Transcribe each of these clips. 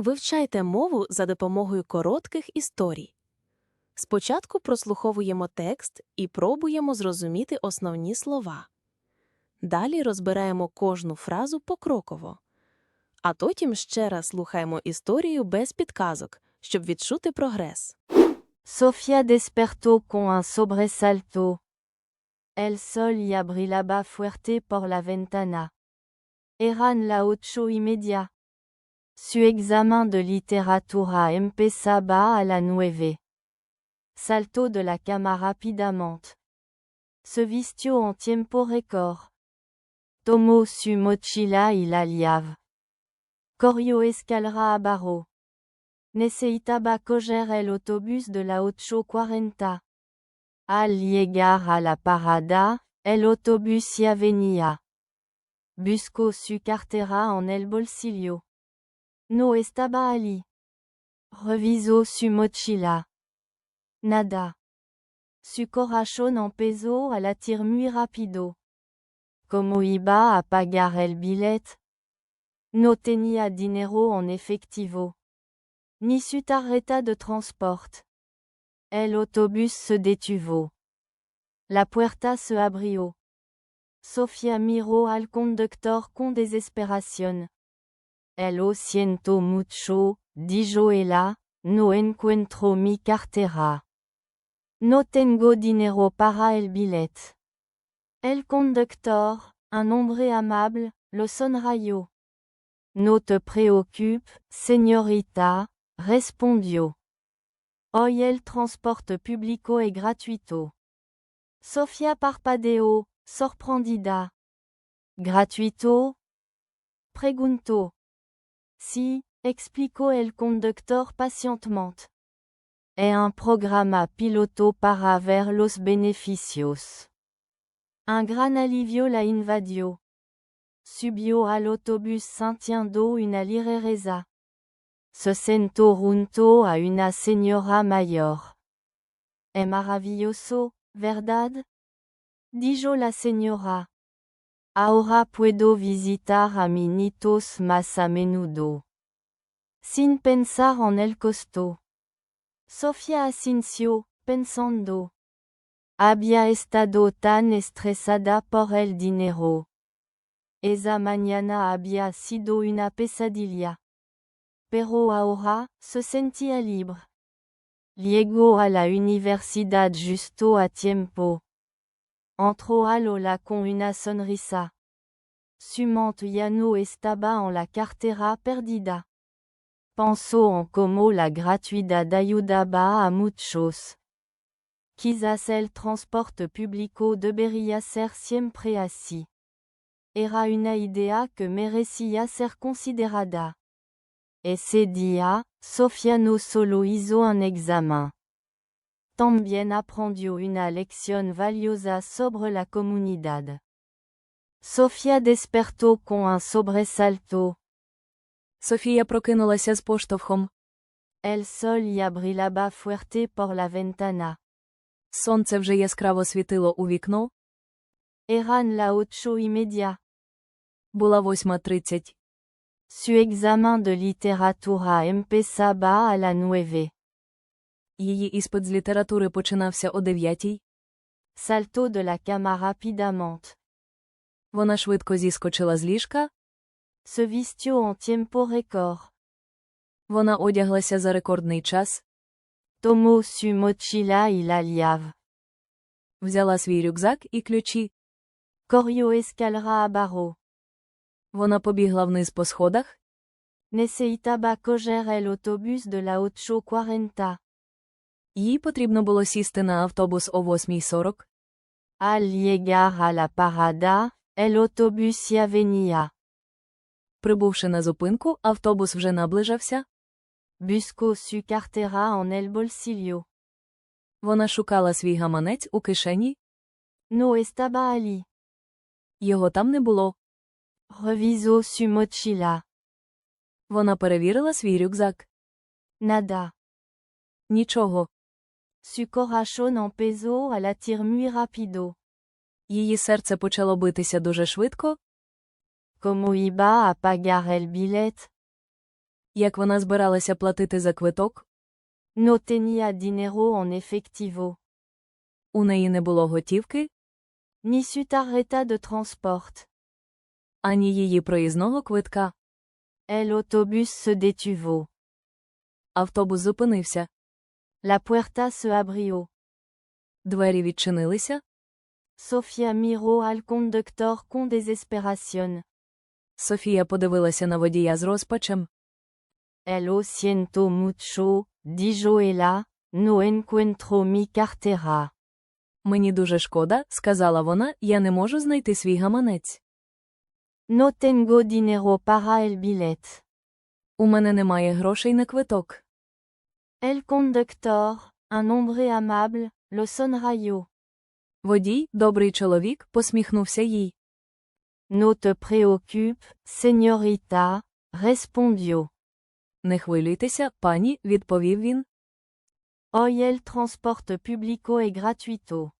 Вивчайте мову за допомогою коротких історій. Спочатку прослуховуємо текст і пробуємо зрозуміти основні слова. Далі розбираємо кожну фразу покроково. А потім ще раз слухаємо історію без підказок, щоб відчути прогрес. Sofia despertó con un sobresalto. El sol y abrí là-bas fuerte por la ventana. Eran la ocho y. Su examen de literatura empezaba a la nueve. Saltó de la cama rápidamente. Se vistió en tiempo récord. Tomó su mochila y la llave. Corrió escalera a barro. Necesitaba coger el autobús de la 840. Al llegar a la parada, el autobús ya venía. Buscó su cartera en el bolsillo. No estaba allí. Revisó su mochila. Nada. Su corazón empezó a latir muy rápido. ¿Cómo iba a pagar el billete? No tenía dinero en efectivo ni su tarjeta de transport. El autobús se detuvo. La puerta se abrió. Sofía miró al conductor con desesperación. El lo siento mucho, dijo ella, no encuentro mi cartera. No tengo dinero para el billete. El conductor, un hombre amable, lo sonrayó. No te preocupes, señorita, respondió. Hoy el transporte público es gratuito. Sofía parpadeó, sorprendida. ¿Gratuito? Preguntó. Sí, explicó el conductor pacientemente. Es un programa piloto para ver los beneficios. Un gran alivio la invadió. Subió al autobús sintiendo una ligereza. Se sentó junto a una señora mayor. Es maravilloso, ¿verdad? Dijo la señora. Ahora puedo visitar a mis nietos más a menudo. Sin pensar en el costo. Sofía asintió, pensando. Había estado tan estresada por el dinero. Esa mañana había sido una pesadilla. Pero ahora, se sentía libre. Llegó a la universidad justo a tiempo. Entró al aula con una sonrisa. Su mente ya no estaba en la cartera perdida. Pensó en cómo la gratuidad ayudaba a muchos. Quizás el transporte público debería ser siempre así. Era una idea que merecía ser considerada. Ese día, Sofía no solo hizo un examen. También aprendió una lección valiosa sobre la comunidad. Sofía despertó con un sobresalto. Софія прокинулася з поштовхом. El sol ya brillaba fuerte por la ventana. Сонце вже яскраво світило у вікно. Eran la ocho y media. Була 8.30. Su examen de literatura empezaba a la nueve. Її іспит з літератури починався о 9. Saltó de la cama rapidamente. Вона швидко зіскочила з ліжка. Se vistió en tiempo récord. Вона одяглася за рекордний час, Tomó su mochila y la llave. взяла свій рюкзак і ключі. Corrió escalera a. Вона побігла вниз по сходах. Necesitaba coger el autobús de la 840. Їй потрібно було сісти на автобус о 8.40. Al llegar a la parada, el autobús ya venía. Прибувши на зупинку, автобус вже наближався. Buscó su cartera en el bolsillo. Вона шукала свій гаманець у кишені. No estaba allí. Його там не було. Revisó su mochila. Вона перевірила свій рюкзак. Nada. Нічого. Su corazón empezó a latir muy rápido. Її серце почало битися дуже швидко. ¿Cómo iba a pagar el billete? Як вона збиралася платити за квиток, No tenía dinero en efectivo. у неї не було готівки, Ni su tarjeta de transport. ані її проїзного квитка. El autobus se detuvo. Автобус зупинився, La puerta se abrió. двері відчинилися, Sofia miró al conductor con desesperación. Софія подивилася на водія з розпачем. Lo siento mucho, di Joella, no encuentro mi cartera. Мені дуже шкода, сказала вона, я не можу знайти свій гаманець. No tengo dinero para el billet. У мене немає грошей на квиток. El conductor, un hombre amable, lo sonrayó. Водій, добрий чоловік, посміхнувся їй. No te préoccupe, señorita, respondió. Не хвилюйтеся, пані, відповів він. Hoy el transporte publico est gratuito.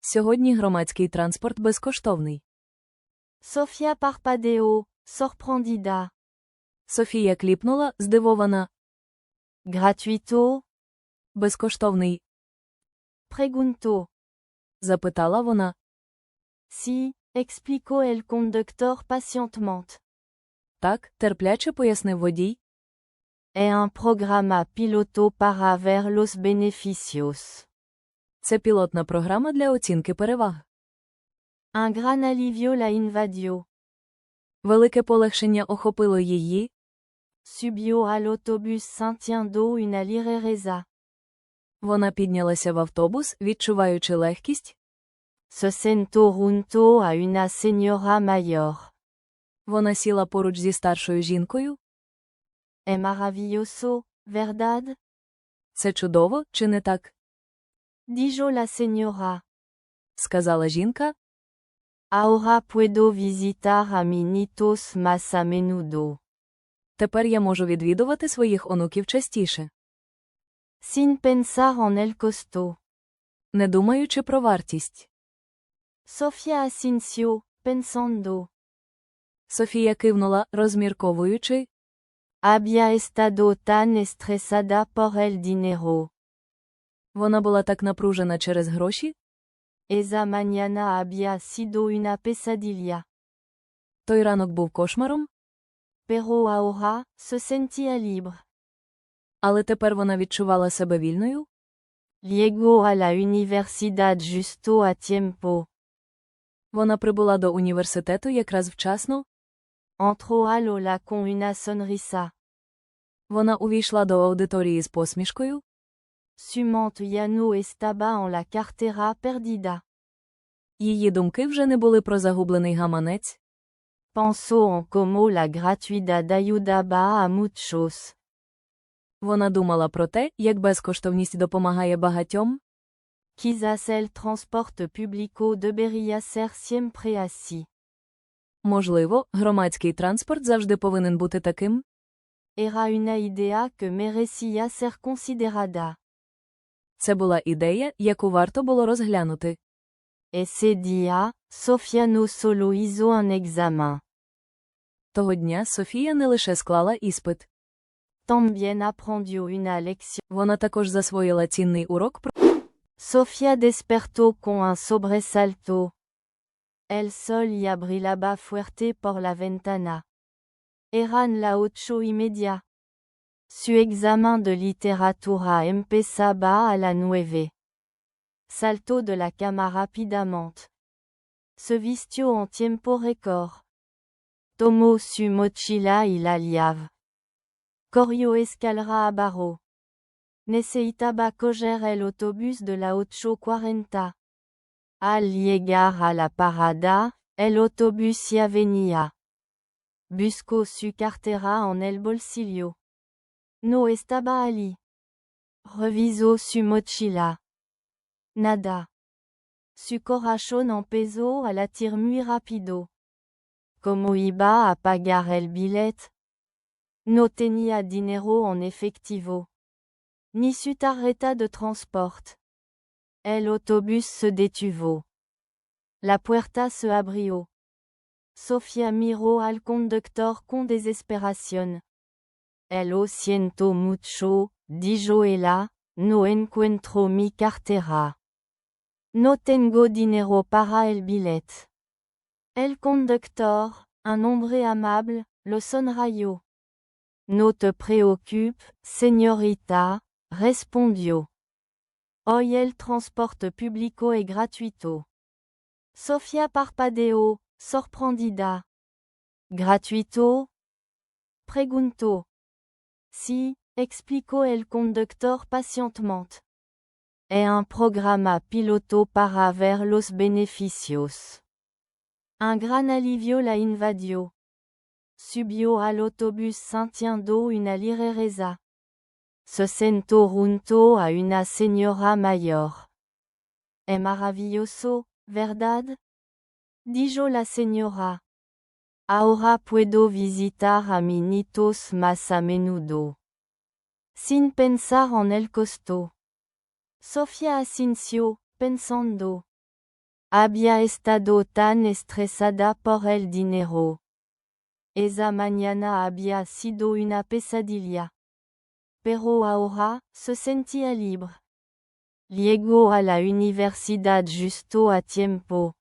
Сьогодні громадський транспорт безкоштовний. Sofia parpadeó, sorprendida. Софія кліпнула, здивована. Gratuito? Безкоштовний, Pregunto. запитала вона. Si, explicó el conductor patientement. Так, терпляче пояснив водій. Es un programa piloto para ver los beneficios. Це пілотна програма для оцінки переваг. Un gran alivio la invadio. Велике полегшення охопило її. Subió à l'autobus sintiendo une lirereza. Вона піднялася в автобус, відчуваючи легкість. Se sentó junto a una señora mayor. Вона сіла поруч зі старшою жінкою. Es maravilloso, ¿verdad? Це чудово, чи не так? Dijo la señora. сказала жінка. Ahora puedo visitar a mis nietos más a menudo. Тепер я можу відвідувати своїх онуків частіше, Sin pensar en el costo. не думаючи про вартість. Sofía asintió, pensando. Софія кивнула, розмірковуючи. Había estado tan estresada por el dinero. Вона була так напружена через гроші. Esa mañana había sido una pesadilla. Той ранок був кошмаром, Pero ahora, se sentía libre. але тепер вона відчувала себе вільною. Llegó a la universidad justo a tiempo. Вона прибула до університету якраз вчасно. Entró aula con una sonrisa. Вона увійшла до аудиторії з посмішкою. Su mente ya estaba en la cartera perdida. Її думки вже не були про загублений гаманець. Pensó en cómo la gratuidad ayudaba a muchos. Вона думала про те, як безкоштовність допомагає багатьом. Quizás el transporte publico debería ser siempre así. Можливо, громадський транспорт завжди повинен бути таким. Era una idea que merecía ser considerada. Це була ідея, яку варто було розглянути. Ese día, Sofía no solo hizo un examen. Того дня Софія не лише склала іспит, También aprendió una lección. вона також засвоїла цінний урок про Sofía despertó con un sobresalto. El sol y abrilaba fuerte por la ventana. Eran la ocho y media. Su examen de literatura empezaba a la nueve. Saltó de la cama rápidamente. Se vistió en tiempo récord. Tomó su mochila y la llave. Corrió escalera abajo. Necesitaba coger el autobús de la 840. Al llegar a la parada, el autobús ya venía. Buscó su cartera en el bolsillo. No estaba allí. Revisó su mochila. Nada. Su corazón empezó a latir muy rápido. ¿Cómo iba a pagar el billet? No tenía dinero en efectivo. Ni su tarjeta de transport. El autobús se detuvo. La puerta se abrió. Sofía miró al conductor con desesperación. El lo siento mucho, dijo ella, no encuentro mi cartera. No tengo dinero para el billet. El conductor, un hombre amable, lo sonrayó. No te preocupes, señorita, respondió. Hoy el transporte público es gratuito. Sofía parpadeó, sorprendida. ¿Gratuito? Preguntó. Sí, explicó el conductor patientement. Es un programa piloto para ver los beneficios. Un gran alivio la invadió. Subió al autobús sintiendo una ligereza. Se sentó junto a una señora mayor. Es maravilloso, ¿verdad? Dijo la señora. Ahora puedo visitar a mis nietos más a menudo. Sin pensar en el costo. Sofía asintió, pensando. Había estado tan estresada por el dinero. Esa mañana había sido una pesadilla. Pero ahora, se sentía libre. Llegó a la universidad justo a tiempo.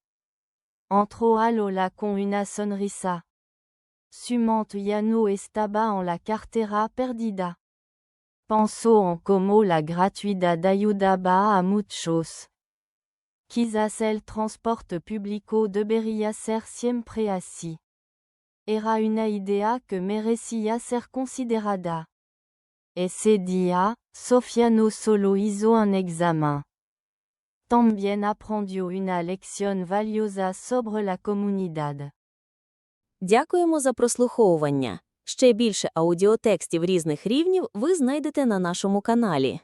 Entró al aula con una sonrisa. Su no estaba en la cartera perdida. Pensó en cómo la gratuidad ayudaba a muchos. Quizás el transporte público debería ser siempre así. Era una idea que merecía ser considerada. Ese día, Sofía no solo hizo un examen. También aprendió una lección valiosa sobre la comunidad. Дякуємо за прослуховування. Ще більше аудіотекстів різних рівнів ви знайдете на нашому каналі.